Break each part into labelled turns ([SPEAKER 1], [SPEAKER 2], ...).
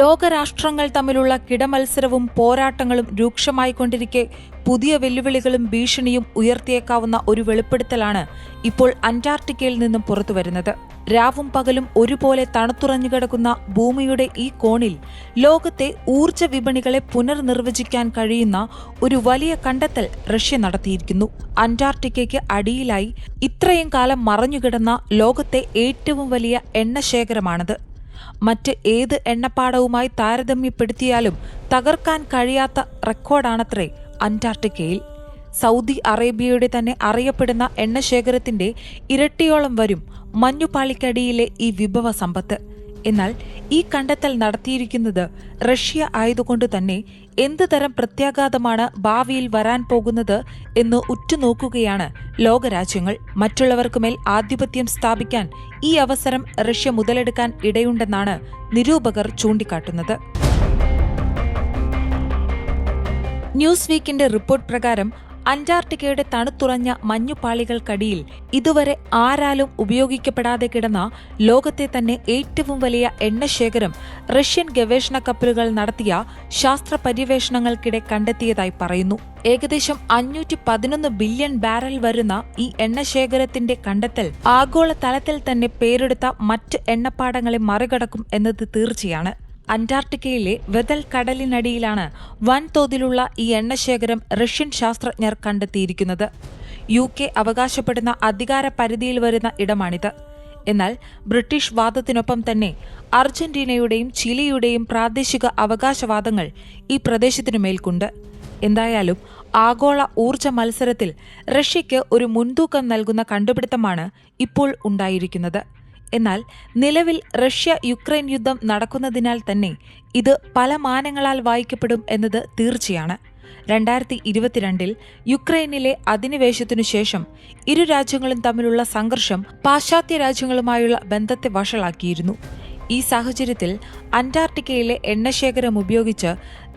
[SPEAKER 1] ലോകരാഷ്ട്രങ്ങൾ തമ്മിലുള്ള കിടമത്സരവും പോരാട്ടങ്ങളും രൂക്ഷമായിക്കൊണ്ടിരിക്കെ പുതിയ വെല്ലുവിളികളും ഭീഷണിയും ഉയർത്തിയേക്കാവുന്ന ഒരു വെളിപ്പെടുത്തലാണ് ഇപ്പോൾ അന്റാർട്ടിക്കയിൽ നിന്നും പുറത്തുവരുന്നത്. രാവും പകലും ഒരുപോലെ തണുത്തുറഞ്ഞു കിടക്കുന്ന ഭൂമിയുടെ ഈ കോണിൽ ലോകത്തെ ഊർജ വിപണികളെ പുനർനിർവചിക്കാൻ കഴിയുന്ന ഒരു വലിയ കണ്ടെത്തൽ റഷ്യ നടത്തിയിരിക്കുന്നു. അന്റാർട്ടിക്കയ്ക്ക് അടിയിലായി ഇത്രയും കാലം മറഞ്ഞുകിടന്ന ലോകത്തെ ഏറ്റവും വലിയ എണ്ണശേഖരമാണത്. മറ്റ് ഏത് എണ്ണപ്പാടവുമായി താരതമ്യപ്പെടുത്തിയാലും തകർക്കാൻ കഴിയാത്ത റെക്കോർഡാണത്രേ അന്റാർട്ടിക്കയിൽ. സൗദി അറേബ്യയുടെ തന്നെ അറിയപ്പെടുന്ന എണ്ണശേഖരത്തിന്റെ ഇരട്ടിയോളം വരും മഞ്ഞുപാളിക്കടിയിലെ ഈ വിഭവ സമ്പത്ത്. എന്നാൽ ഈ കണ്ടെത്തൽ നടത്തിയിരിക്കുന്നത് റഷ്യ ആയതുകൊണ്ട് തന്നെ എന്ത് തരം പ്രത്യാഘാതമാണ് ഭാവിയിൽ വരാൻ പോകുന്നത് എന്ന് ഉറ്റുനോക്കുകയാണ് ലോകരാജ്യങ്ങൾ. മറ്റുള്ളവർക്കുമേൽ ആധിപത്യം സ്ഥാപിക്കാൻ ഈ അവസരം റഷ്യ മുതലെടുക്കാൻ ഇടയുണ്ടെന്നാണ് നിരൂപകർ ചൂണ്ടിക്കാട്ടുന്നത്. ന്യൂസ് വീക്കിന്റെ റിപ്പോർട്ട് പ്രകാരം അന്റാർട്ടിക്കയുടെ തണുത്തുറഞ്ഞ മഞ്ഞുപാളികൾക്കടിയിൽ ഇതുവരെ ആരാലും ഉപയോഗിക്കപ്പെടാതെ കിടന്ന ലോകത്തെ തന്നെ ഏറ്റവും വലിയ എണ്ണശേഖരം റഷ്യൻ ഗവേഷണ കപ്പലുകൾ നടത്തിയ ശാസ്ത്ര പര്യവേഷണങ്ങൾക്കിടെ കണ്ടെത്തിയതായി പറയുന്നു. ഏകദേശം അഞ്ഞൂറ്റി പതിനൊന്ന് ബില്യൺ ബാരൽ വരുന്ന ഈ എണ്ണശേഖരത്തിന്റെ കണ്ടെത്തൽ ആഗോള തലത്തിൽ തന്നെ പേരെടുത്ത മറ്റ് എണ്ണപ്പാടങ്ങളെ മറികടക്കും എന്നത് തീർച്ചയാണ്. അന്റാർട്ടിക്കയിലെ വെതൽ കടലിനടിയിലാണ് വൻതോതിലുള്ള ഈ എണ്ണശേഖരം റഷ്യൻ ശാസ്ത്രജ്ഞർ കണ്ടെത്തിയിരിക്കുന്നത്. യു കെ അവകാശപ്പെടുന്ന അധികാര പരിധിയിൽ വരുന്ന ഇടമാണിത്. എന്നാൽ ബ്രിട്ടീഷ് വാദത്തിനൊപ്പം തന്നെ അർജന്റീനയുടെയും ചിലിയുടെയും പ്രാദേശിക അവകാശവാദങ്ങൾ ഈ പ്രദേശത്തിനു മേൽക്കുണ്ട്. എന്തായാലും ആഗോള ഊർജ മത്സരത്തിൽ റഷ്യയ്ക്ക് ഒരു മുൻതൂക്കം നൽകുന്ന കണ്ടുപിടുത്തമാണ് ഇപ്പോൾ ഉണ്ടായിരിക്കുന്നത്. എന്നാൽ നിലവിൽ റഷ്യ യുക്രൈൻ യുദ്ധം നടക്കുന്നതിനാൽ തന്നെ ഇത് പല മാനങ്ങളാൽ വായിക്കപ്പെടും എന്നത് തീർച്ചയാണ്. രണ്ടായിരത്തി ഇരുപത്തിരണ്ടിൽ യുക്രൈനിലെ അധിനിവേശത്തിനു ശേഷം ഇരു രാജ്യങ്ങളും തമ്മിലുള്ള സംഘർഷം പാശ്ചാത്യ രാജ്യങ്ങളുമായുള്ള ബന്ധത്തെ വഷളാക്കിയിരുന്നു. ഈ സാഹചര്യത്തിൽ അന്റാർട്ടിക്കയിലെ എണ്ണശേഖരം ഉപയോഗിച്ച്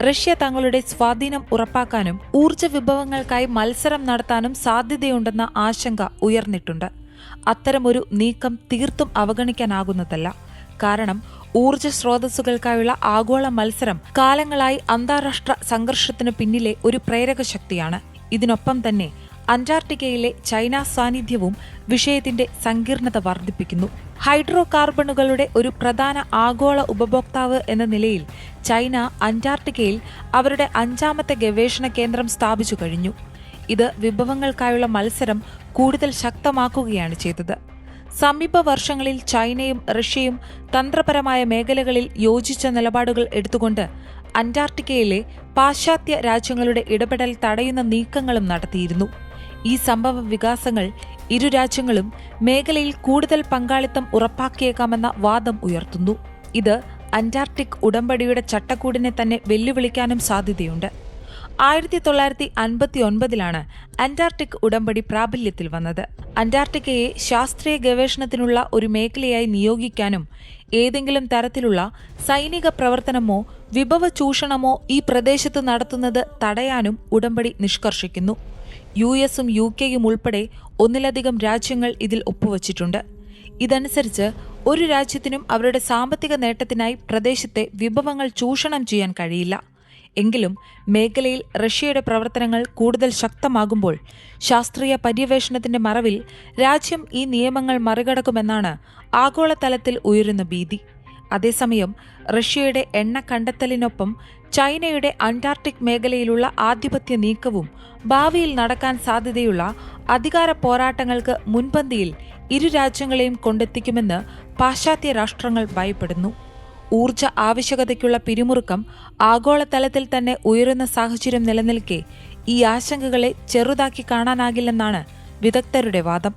[SPEAKER 1] റഷ്യ തങ്ങളുടെ സ്വാധീനം ഉറപ്പാക്കാനും ഊർജ വിഭവങ്ങൾക്കായി മത്സരം നടത്താനും സാധ്യതയുണ്ടെന്ന ആശങ്ക ഉയർന്നിട്ടുണ്ട്. അത്തരമൊരു നീക്കം തീർത്തും അവഗണിക്കാനാകുന്നതല്ല. കാരണം ഊർജ സ്രോതസ്സുകൾക്കായുള്ള ആഗോള മത്സരം കാലങ്ങളായി അന്താരാഷ്ട്ര സംഘർഷത്തിന് പിന്നിലെ ഒരു പ്രേരക ശക്തിയാണ്. ഇതിനൊപ്പം തന്നെ അന്റാർട്ടിക്കയിലെ ചൈന സാന്നിധ്യവും വിഷയത്തിന്റെ സങ്കീർണത വർദ്ധിപ്പിക്കുന്നു. ഹൈഡ്രോ കാർബണുകളുടെ ഒരു പ്രധാന ആഗോള ഉപഭോക്താവ് എന്ന നിലയിൽ ചൈന അന്റാർട്ടിക്കയിൽ അവരുടെ അഞ്ചാമത്തെ ഗവേഷണ കേന്ദ്രം സ്ഥാപിച്ചു കഴിഞ്ഞു. ഇത് വിഭവങ്ങൾക്കായുള്ള മത്സരം കൂടുതൽ ശക്തമാക്കുകയാണ് ചെയ്തത്. സമീപ വർഷങ്ങളിൽ ചൈനയും റഷ്യയും തന്ത്രപരമായ മേഖലകളിൽ യോജിച്ച നിലപാടുകൾ എടുത്തുകൊണ്ട് അന്റാർട്ടിക്കയിലെ പാശ്ചാത്യ രാജ്യങ്ങളുടെ ഇടപെടൽ തടയുന്ന നീക്കങ്ങളും നടത്തിയിരുന്നു. ഈ സംഭവ വികാസങ്ങൾ ഇരു രാജ്യങ്ങളും മേഖലയിൽ കൂടുതൽ പങ്കാളിത്തം ഉറപ്പാക്കിയേക്കാമെന്ന വാദം ഉയർത്തുന്നു. ഇത് അന്റാർട്ടിക് ഉടമ്പടിയുടെ ചട്ടക്കൂടിനെ തന്നെ വെല്ലുവിളിക്കാനും സാധ്യതയുണ്ട്. ആയിരത്തി തൊള്ളായിരത്തി അൻപത്തി ഒൻപതിലാണ് അന്റാർട്ടിക് ഉടമ്പടി പ്രാബല്യത്തിൽ വന്നത്. അന്റാർട്ടിക്കയെ ശാസ്ത്രീയ ഗവേഷണത്തിനുള്ള ഒരു മേഖലയായി നിയോഗിക്കാനും ഏതെങ്കിലും തരത്തിലുള്ള സൈനിക പ്രവർത്തനമോ വിഭവ ചൂഷണമോ ഈ പ്രദേശത്ത് നടത്തുന്നത് തടയാനും ഉടമ്പടി നിഷ്കർഷിക്കുന്നു. യു എസും യു കെയും ഉൾപ്പെടെ ഒന്നിലധികം രാജ്യങ്ങൾ ഇതിൽ ഒപ്പുവച്ചിട്ടുണ്ട്. ഇതനുസരിച്ച് ഒരു രാജ്യത്തിനും അവരുടെ സാമ്പത്തിക നേട്ടത്തിനായി പ്രദേശത്തെ വിഭവങ്ങൾ ചൂഷണം ചെയ്യാൻ കഴിയില്ല. എങ്കിലും മേഖലയിൽ റഷ്യയുടെ പ്രവർത്തനങ്ങൾ കൂടുതൽ ശക്തമാകുമ്പോൾ ശാസ്ത്രീയ പര്യവേഷണത്തിന്റെ മറവിൽ രാജ്യം ഈ നിയമങ്ങൾ മറികടക്കുമെന്നാണ് ആഗോളതലത്തിൽ ഉയരുന്ന ഭീതി. അതേസമയം റഷ്യയുടെ എണ്ണ കണ്ടെത്തലിനൊപ്പം ചൈനയുടെ അന്റാർട്ടിക് മേഖലയിലുള്ള ആധിപത്യ നീക്കവും ഭാവിയിൽ നടക്കാൻ സാധ്യതയുള്ള അധികാര പോരാട്ടങ്ങൾക്ക് മുൻപന്തിയിൽ ഇരു രാജ്യങ്ങളെയും കൊണ്ടെത്തിക്കുമെന്ന് പാശ്ചാത്യ രാഷ്ട്രങ്ങൾ ഭയപ്പെടുന്നു. ഊർജ ആവശ്യകതയ്ക്കുള്ള പിരിമുറുക്കം ആഗോളതലത്തിൽ തന്നെ ഉയരുന്ന സാഹചര്യം നിലനിൽക്കെ ഈ ആശങ്കകളെ ചെറുതാക്കി കാണാനാകില്ലെന്നാണ് വിദഗ്ധരുടെ വാദം.